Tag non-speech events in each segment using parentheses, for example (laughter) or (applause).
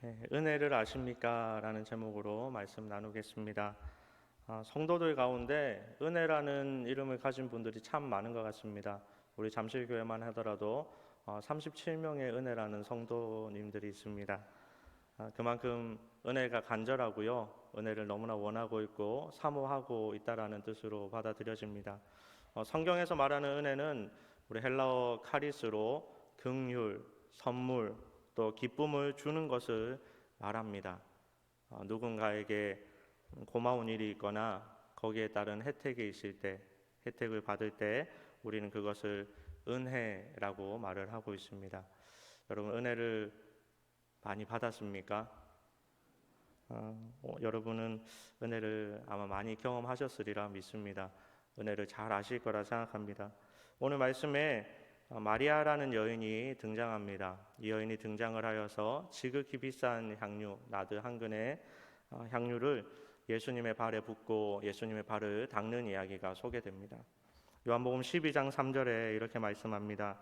네, 은혜를 아십니까? 라는 제목으로 말씀 나누겠습니다. 아, 성도들 가운데 은혜라는 이름을 가진 분들이 참 많은 것 같습니다. 우리 잠실교회만 하더라도 어, 37명의 은혜라는 성도님들이 있습니다. 아, 그만큼 은혜가 간절하고요. 은혜를 너무나 원하고 있고 사모하고 있다라는 뜻으로 받아들여집니다. 어, 성경에서 말하는 은혜는 우리 헬라어 카리스로 긍휼, 선물, 또 기쁨을 주는 것을 말합니다. 어, 누군가에게 고마운 일이 있거나 거기에 따른 혜택이 있을 때, 혜택을 받을 때 우리는 그것을 은혜라고 말을 하고 있습니다. 여러분 은혜를 많이 받았습니까? 어, 어, 여러분은 은혜를 아마 많이 경험하셨으리라 믿습니다. 은혜를 잘 아실 거라 생각합니다. 오늘 말씀에 어, 마리아라는 여인이 등장합니다. 이 여인이 등장을 하여서 지극히 비싼 향유 나드 한 근의 어, 향유를 예수님의 발에 붓고 예수님의 발을 닦는 이야기가 소개됩니다. 요한복음 12장 3절에 이렇게 말씀합니다.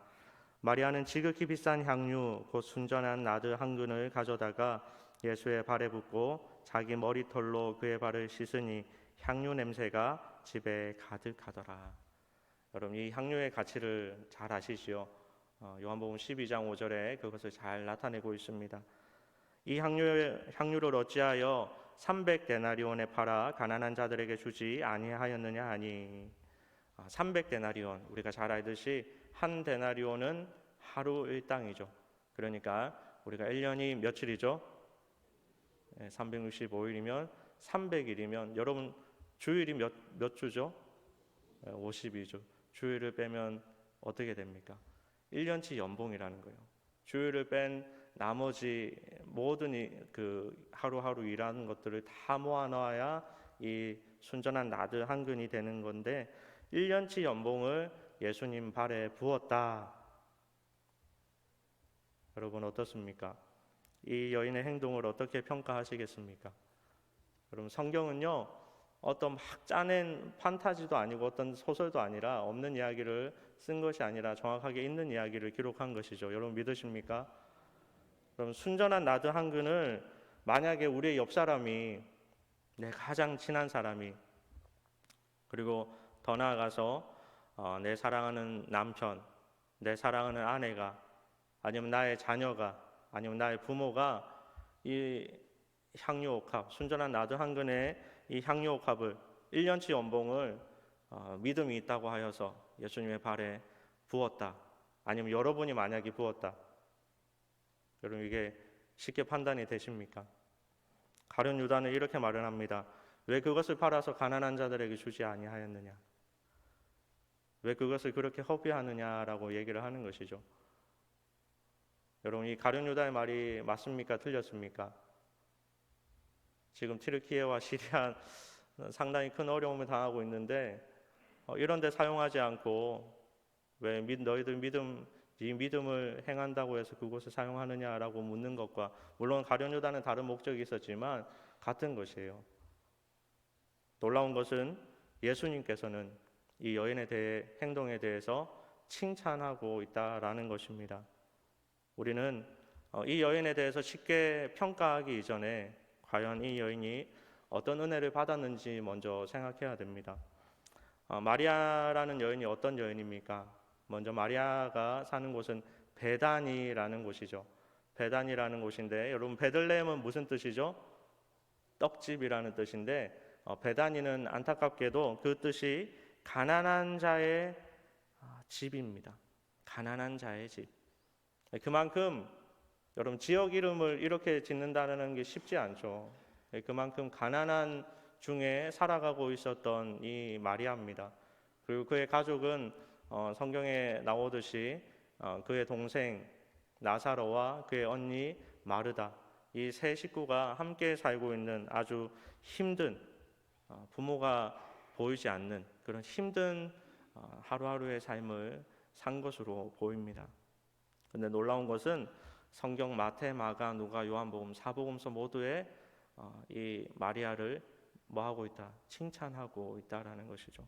마리아는 지극히 비싼 향유 곧 순전한 나드 한 근을 가져다가 예수의 발에 붓고 자기 머리털로 그의 발을 씻으니 향유 냄새가 집에 가득하더라. 여러분 이 향유의 가치를 잘 아시지요? 어, 요한복음 12장 5절에 그것을 잘 나타내고 있습니다. 이 향유 향유를 어찌하여 300 데나리온에 팔아 가난한 자들에게 주지 아니하였느냐 하니 300 데나리온 아, 우리가 잘 알듯이 한 데나리온은 하루 일당이죠. 그러니까 우리가 1년이 며칠이죠? 365일이면 300일이면 여러분 주일이 몇, 몇 주죠? 52주. 주일을 빼면 어떻게 됩니까? 1년치 연봉이라는 거예요. 주일을 뺀 나머지 모든 그 하루하루 일하는 것들을 다 모아 넣어야 이 순전한 나드 한 근이 되는 건데 1년치 연봉을 예수님 발에 부었다. 여러분 어떻습니까? 이 여인의 행동을 어떻게 평가하시겠습니까? 여러분 성경은요 어떤 막 짜낸 판타지도 아니고 어떤 소설도 아니라 없는 이야기를 쓴 것이 아니라 정확하게 있는 이야기를 기록한 것이죠. 여러분 믿으십니까? 그럼 순전한 나드 한 근을 만약에 우리의 옆 사람이 내 가장 친한 사람이 그리고 더 나아가서 어, 내 사랑하는 남편, 내 사랑하는 아내가 아니면 나의 자녀가 아니면 나의 부모가 이 향유옥합 순전한 나드 한 근의 이 향유옥합을 1년치 연봉을 어, 믿음이 있다고 하여서 예수님의 발에 부었다. 아니면 여러분이 만약에 부었다. 여러분 이게 쉽게 판단이 되십니까? 가룟 유다는 이렇게 말을 합니다. 왜 그것을 팔아서 가난한 자들에게 주지 아니하였느냐? 왜 그것을 그렇게 허비하느냐라고 얘기를 하는 것이죠. 여러분 이 가룟 유다의 말이 맞습니까? 틀렸습니까? 지금 티르키예와 시리아 상당히 큰 어려움을 당하고 있는데 어, 이런 데 사용하지 않고 왜 너희들 믿음 이 믿음을 행한다고 해서 그곳을 사용하느냐라고 묻는 것과 물론 가룟유다는 다른 목적이 있었지만 같은 것이에요. 놀라운 것은 예수님께서는 이 여인에 대해 행동에 대해서 칭찬하고 있다라는 것입니다. 우리는 어, 이 여인에 대해서 쉽게 평가하기 이전에 과연 이 여인이 어떤 은혜를 받았는지 먼저 생각해야 됩니다. 어, 마리아라는 여인이 어떤 여인입니까? 먼저 마리아가 사는 곳은 베단이라는 곳이죠. 베단이라는 곳인데 여러분 베들레헴은 무슨 뜻이죠? 떡집이라는 뜻인데 어, 베단이는 안타깝게도 그 뜻이 가난한 자의 아, 집입니다. 가난한 자의 집. 그만큼 여러분 지역 이름을 이렇게 짓는다는 게 쉽지 않죠. 그만큼 가난한 중에 살아가고 있었던 이 마리아입니다. 그리고 그의 가족은 어, 성경에 나오듯이 어, 그의 동생 나사로와 그의 언니 마르다 이 세 식구가 함께 살고 있는 아주 힘든 어, 부모가 보이지 않는 그런 힘든 어, 하루하루의 삶을 산 것으로 보입니다. 근데 놀라운 것은 성경 마태, 마가, 누가, 요한복음, 사복음서 모두에 어, 이 마리아를 뭐 하고 있다? 칭찬하고 있다라는 것이죠.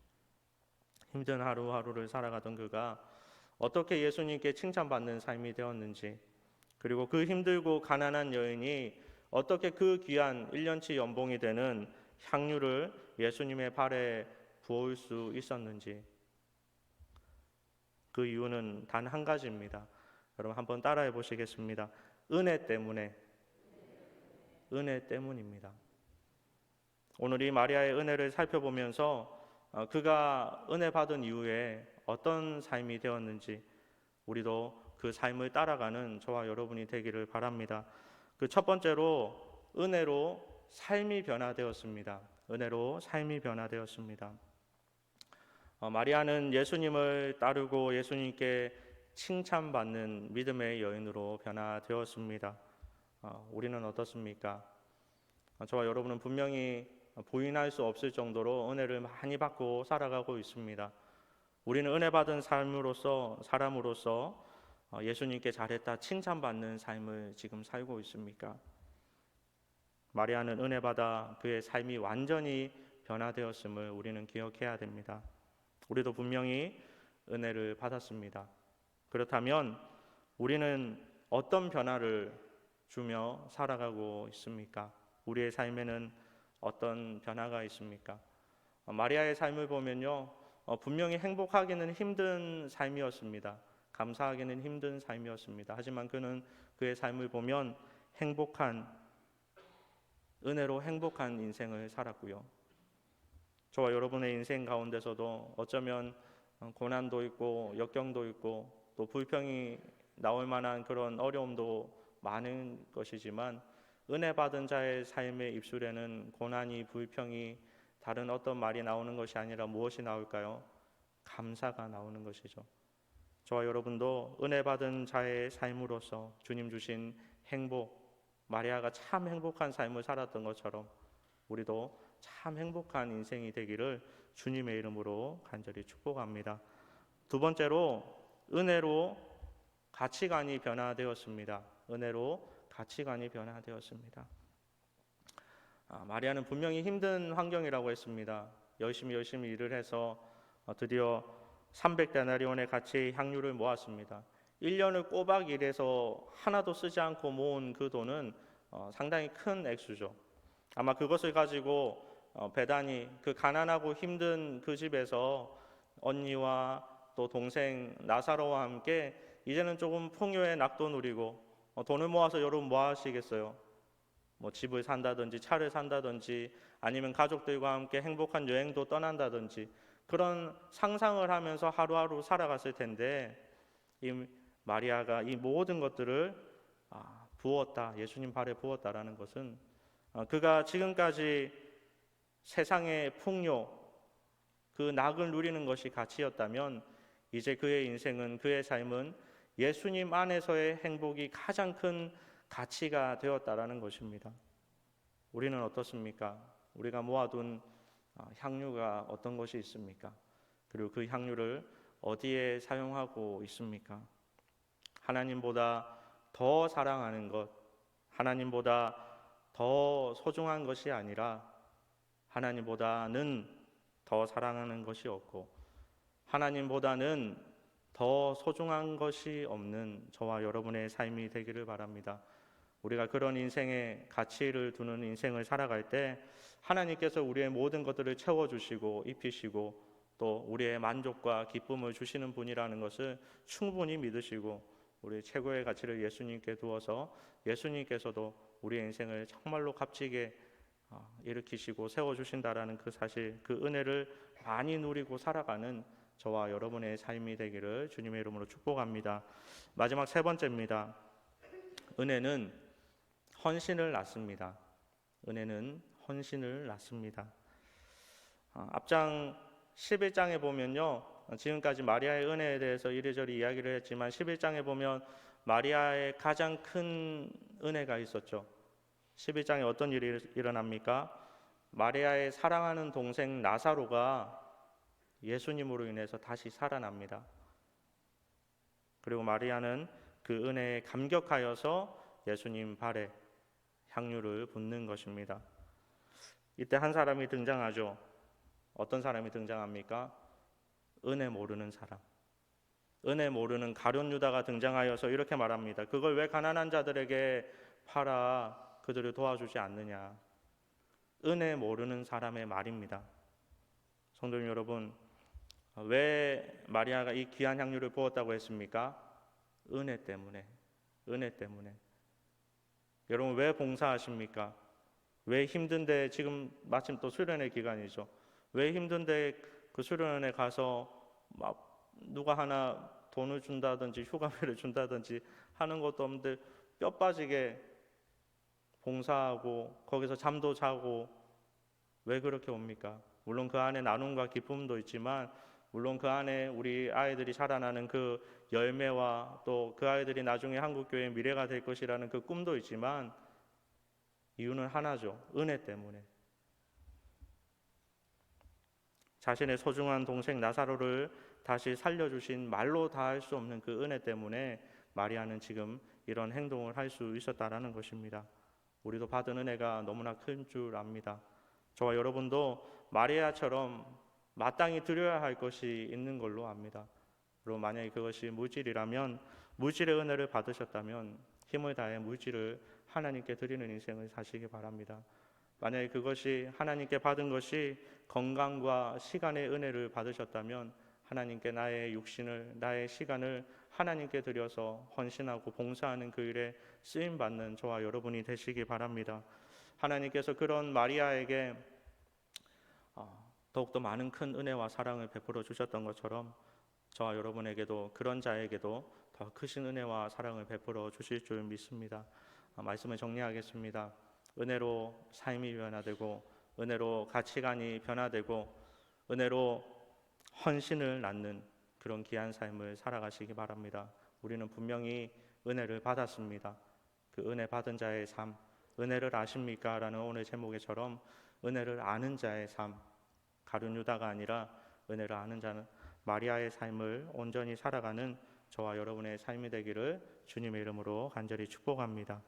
힘든 하루하루를 살아가던 그가 어떻게 예수님께 칭찬받는 삶이 되었는지 그리고 그 힘들고 가난한 여인이 어떻게 그 귀한 1년치 연봉이 되는 향유를 예수님의 발에 부을 수 있었는지 그 이유는 단 한 가지입니다. 여러분 한번 따라해 보시겠습니다. 은혜 때문에 은혜 때문입니다. 오늘 이 마리아의 은혜를 살펴보면서 어, 그가 은혜 받은 이후에 어떤 삶이 되었는지 우리도 그 삶을 따라가는 저와 여러분이 되기를 바랍니다. 그 첫 번째로 은혜로 삶이 변화되었습니다. 은혜로 삶이 변화되었습니다. 어, 마리아는 예수님을 따르고 예수님께 칭찬받는 믿음의 여인으로 변화되었습니다. 어, 우리는 어떻습니까? 어, 저와 여러분은 분명히 부인할 수 없을 정도로 은혜를 많이 받고 살아가고 있습니다. 우리는 은혜 받은 삶으로서 사람으로서 어, 예수님께 잘했다 칭찬받는 삶을 지금 살고 있습니까? 마리아는 은혜 받아 그의 삶이 완전히 변화되었음을 우리는 기억해야 됩니다. 우리도 분명히 은혜를 받았습니다. 그렇다면 우리는 어떤 변화를 주며 살아가고 있습니까? 우리의 삶에는 어떤 변화가 있습니까? 어, 마리아의 삶을 보면요, 어, 분명히 행복하기는 힘든 삶이었습니다. 감사하기는 힘든 삶이었습니다. 하지만 그는 그의 삶을 보면 행복한 은혜로 행복한 인생을 살았고요. 저와 여러분의 인생 가운데서도 어쩌면 어, 고난도 있고 역경도 있고 또 불평이 나올 만한 그런 어려움도 많은 것이지만 은혜 받은 자의 삶의 입술에는 고난이 불평이 다른 어떤 말이 나오는 것이 아니라 무엇이 나올까요? 감사가 나오는 것이죠. 저와 여러분도 은혜 받은 자의 삶으로서 주님 주신 행복, 마리아가 참 행복한 삶을 살았던 것처럼 우리도 참 행복한 인생이 되기를 주님의 이름으로 간절히 축복합니다. 두 번째로 은혜로 가치관이 변화되었습니다. 은혜로 가치관이 변화되었습니다. 아, 마리아는 분명히 힘든 환경이라고 했습니다. 열심히 열심히 일을 해서 어, 드디어 300데나리온의 가치의 향유를 모았습니다. 1년을 꼬박 일해서 하나도 쓰지 않고 모은 그 돈은 어, 상당히 큰 액수죠. 아마 그것을 가지고 어, 배단이 그 가난하고 힘든 그 집에서 언니와 또 동생 나사로와 함께 이제는 조금 풍요의 낙도 누리고 어, 돈을 모아서 여러분 뭐 하시겠어요? 뭐 집을 산다든지 차를 산다든지 아니면 가족들과 함께 행복한 여행도 떠난다든지 그런 상상을 하면서 하루하루 살아갔을 텐데 이 마리아가 이 모든 것들을 아, 부었다 예수님 발에 부었다라는 것은 어, 그가 지금까지 세상의 풍요 그 낙을 누리는 것이 가치였다면 이제 그의 인생은 그의 삶은 예수님 안에서의 행복이 가장 큰 가치가 되었다라는 것입니다. 우리는 어떻습니까? 우리가 모아둔 아, 향유가 어떤 것이 있습니까? 그리고 그 향유를 어디에 사용하고 있습니까? 하나님보다 더 사랑하는 것, 하나님보다 더 소중한 것이 아니라 하나님보다는 더 사랑하는 것이 없고 하나님보다는 더 소중한 것이 없는 저와 여러분의 삶이 되기를 바랍니다. 우리가 그런 인생의 가치를 두는 인생을 살아갈 때 하나님께서 우리의 모든 것들을 채워 주시고 입히시고 또 우리의 만족과 기쁨을 주시는 분이라는 것을 충분히 믿으시고 우리 최고의 가치를 예수님께 두어서 예수님께서도 우리의 인생을 정말로 값지게 어, 일으키시고 세워 주신다라는 그 사실 그 은혜를 많이 누리고 살아가는 저와 여러분의 삶이 되기를 주님의 이름으로 축복합니다. 마지막 세 번째입니다. 은혜는 헌신을 낳습니다. 은혜는 헌신을 낳습니다. 아, 앞장 11장에 보면요. 지금까지 마리아의 은혜에 대해서 이리저리 이야기를 했지만 11장에 보면 마리아의 가장 큰 은혜가 있었죠. 11장에 어떤 일이 일어납니까? 마리아의 사랑하는 동생 나사로가 예수님으로 인해서 다시 살아납니다. 그리고 마리아는 그 은혜에 감격하여서 예수님 발에 향유를 붓는 것입니다. 이때 한 사람이 등장하죠. 어떤 사람이 등장합니까? 은혜 모르는 사람. 은혜 모르는 가룟 유다가 등장하여서 이렇게 말합니다. 그걸 왜 가난한 자들에게 팔아 그들을 도와주지 않느냐? 은혜 모르는 사람의 말입니다. 성도 여러분, 왜 마리아가 이 귀한 향유를 부었다고 했습니까? 은혜 때문에. 은혜 때문에. 여러분 왜 봉사하십니까? 왜 힘든데 지금 마침 또 수련회 기간이죠. 왜 힘든데 그 수련회 가서 막 누가 하나 돈을 준다든지 휴가비를 (laughs) 준다든지 하는 것도 없는데 뼈 빠지게 봉사하고 거기서 잠도 자고 왜 그렇게 옵니까? 물론 그 안에 나눔과 기쁨도 있지만 물론 그 안에 우리 아이들이 자라나는 그 열매와 또 그 아이들이 나중에 한국 교회의 미래가 될 것이라는 그 꿈도 있지만 이유는 하나죠. 은혜 때문에. 자신의 소중한 동생 나사로를 다시 살려주신 말로 다 할 수 없는 그 은혜 때문에 마리아는 지금 이런 행동을 할 수 있었다라는 것입니다. 우리도 받은 은혜가 너무나 큰 줄 압니다. 저와 여러분도 마리아처럼 마땅히 드려야 할 것이 있는 걸로 압니다. 그리고 만약에 그것이 물질이라면 물질의 은혜를 받으셨다면 힘을 다해 물질을 하나님께 드리는 인생을 사시기 바랍니다. 만약에 그것이 하나님께 받은 것이 건강과 시간의 은혜를 받으셨다면 하나님께 나의 육신을 나의 시간을 하나님께 드려서 헌신하고 봉사하는 그 일에 쓰임 받는 저와 여러분이 되시기 바랍니다. 하나님께서 그런 마리아에게 어, 더욱더 많은 큰 은혜와 사랑을 베풀어 주셨던 것처럼 저와 여러분에게도 그런 자에게도 더 크신 은혜와 사랑을 베풀어 주실 줄 믿습니다. 어, 말씀을 정리하겠습니다. 은혜로 삶이 변화되고 은혜로 가치관이 변화되고 은혜로 헌신을 낳는 그런 귀한 삶을 살아가시기 바랍니다. 우리는 분명히 은혜를 받았습니다. 그 은혜 받은 자의 삶, 은혜를 아십니까? 라는 오늘 제목에처럼 은혜를 아는 자의 삶, 가룟 유다가 아니라 은혜를 아는 자는 마리아의 삶을 온전히 살아가는 저와 여러분의 삶이 되기를 주님의 이름으로 간절히 축복합니다.